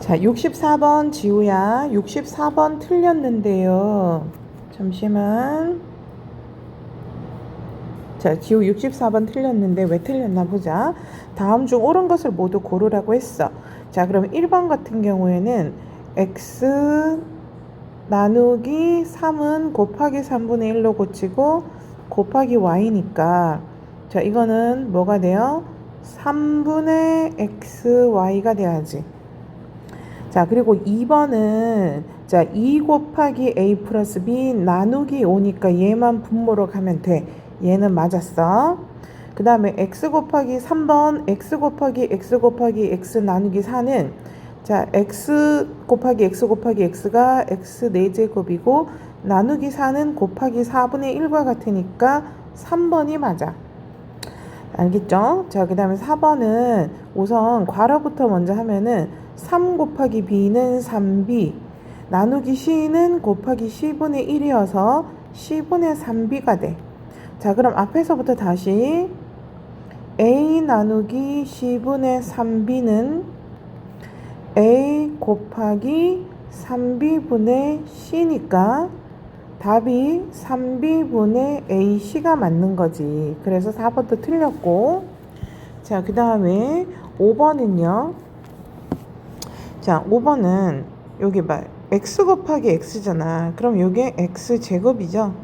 자, 64번 지우야. 64번 틀렸는데요. 잠시만. 자, 지우 64번 틀렸는데 왜 틀렸나 보자. 다음 중 옳은 것을 모두 고르라고 했어. 자, 그럼 1번 같은 경우에는 x 나누기 3은 곱하기 3분의 1로 고치고 곱하기 y니까 자, 이거는 뭐가 돼요? 3분의 xy가 돼야지. 자, 그리고 2번은 자, 2 곱하기 a 플러스 b 나누기 5니까 얘만 분모로 가면 돼. 얘는 맞았어. 그 다음에 x 곱하기 3번 x 곱하기 x 곱하기 x 나누기 4는 자, x 곱하기 x 곱하기 x가 x 4제곱이고 나누기 4는 곱하기 4분의 1과 같으니까 3번이 맞아. 알겠죠? 자, 그 다음에 4번은 우선 괄호부터 먼저 하면은 3 곱하기 b는 3b 나누기 c는 곱하기 10분의 1이어서 10분의 3b가 돼. 자, 그럼 앞에서부터 다시 a 나누기 10분의 3b는 a 곱하기 3b분의 c니까 답이 3b분의 ac가 맞는 거지. 그래서 4번도 틀렸고. 자, 그 다음에 5번은요. 자, 5번은 여기 봐. x 곱하기 x잖아. 그럼 이게 x 제곱이죠.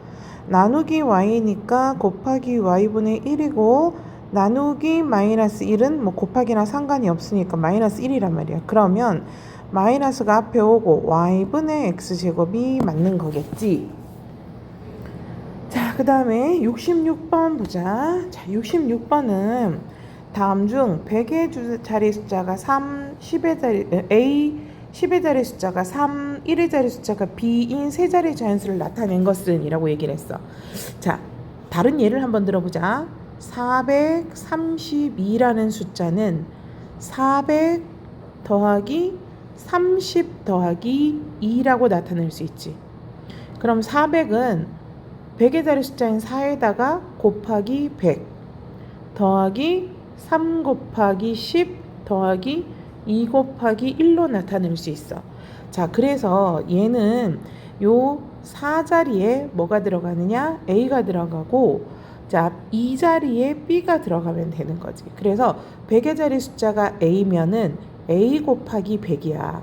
나누기 y니까 곱하기 y분의 1이고 나누기 마이너스 1은 뭐 곱하기나 상관이 없으니까 마이너스 1이란 말이야. 그러면 마이너스가 앞에 오고 y분의 x제곱이 맞는 거겠지. 자, 그 다음에 66번 보자. 자, 66번은 다음 중 100의 주- 자리 숫자가 3, 10의 자리, 에, A, 10의 자리 숫자가 3, 1의 자리 숫자가 B인 세 자리 자연수를 나타낸 것은 이라고 얘기를 했어. 자, 다른 예를 한번 들어보자. 432라는 숫자는 400 더하기 30 더하기 2라고 나타낼 수 있지. 그럼 400은 100의 자리 숫자인 4에다가 곱하기 100 더하기 3 곱하기 10 더하기 2 곱하기 1로 나타낼 수 있어. 자, 그래서 얘는 요 4자리에 뭐가 들어가느냐? A가 들어가고 자, 이 자리에 B가 들어가면 되는 거지. 그래서 100의 자리 숫자가 A면은 A 곱하기 100이야.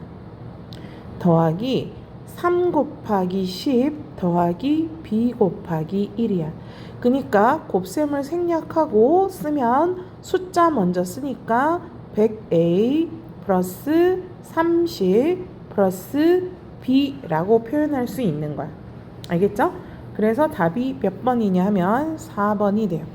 더하기 3 곱하기 10 더하기 B 곱하기 1이야. 그러니까 곱셈을 생략하고 쓰면 숫자 먼저 쓰니까 100A 플러스 30 플러스 B라고 표현할 수 있는 거야. 알겠죠? 그래서 답이 몇 번이냐 하면 4번이 돼요.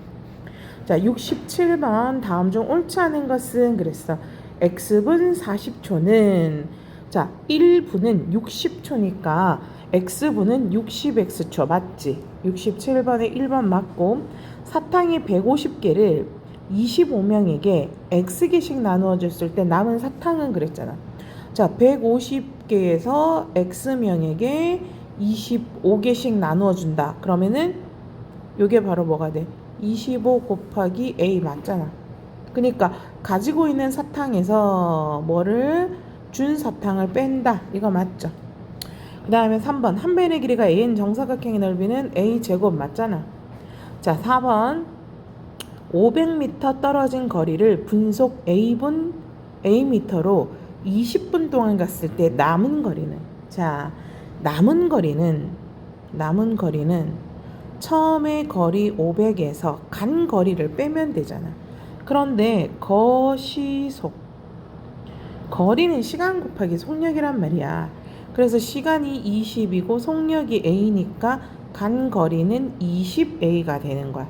자, 67번 다음 중 옳지 않은 것은 그랬어. x분 40초는 자, 1분은 60초니까 x분은 60x초 맞지? 67번에 1번 맞고 사탕이 150개를 25명에게 x개씩 나누어 줬을 때 남은 사탕은 그랬잖아. 자, 150개에서 x명에게 25개씩 나누어 준다. 그러면은 요게 바로 뭐가 돼? 25 곱하기 a 맞잖아. 그러니까 가지고 있는 사탕에서 뭐를 준 사탕을 뺀다. 이거 맞죠? 그 다음에 3번 한 변의 길이가 a인 정사각형의 넓이는 a 제곱 맞잖아. 자 4번 500m 떨어진 거리를 분속 a분 a미터로 20분 동안 갔을 때 남은 거리는 자 남은 거리는 남은 거리는 처음에 거리 500에서 간 거리를 빼면 되잖아. 그런데 거시속 거리는 시간 곱하기 속력이란 말이야. 그래서 시간이 20이고 속력이 a니까 간 거리는 20a가 되는 거야.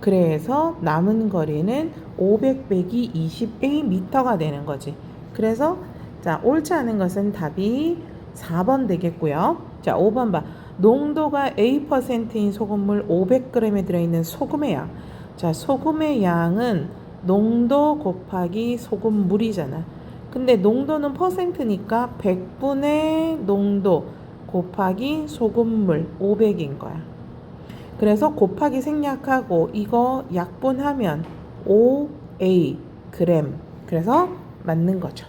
그래서 남은 거리는 500 빼기 20a 미터가 되는 거지. 그래서 자 옳지 않은 것은 답이 4번 되겠고요. 자 5번 봐. 농도가 A%인 소금물 500g에 들어있는 소금의 양. 자 소금의 양은 농도 곱하기 소금물이잖아. 근데 농도는 퍼센트니까 100분의 농도 곱하기 소금물 500인 거야. 그래서 곱하기 생략하고 이거 약분하면 5A 그램. 그래서 맞는 거죠.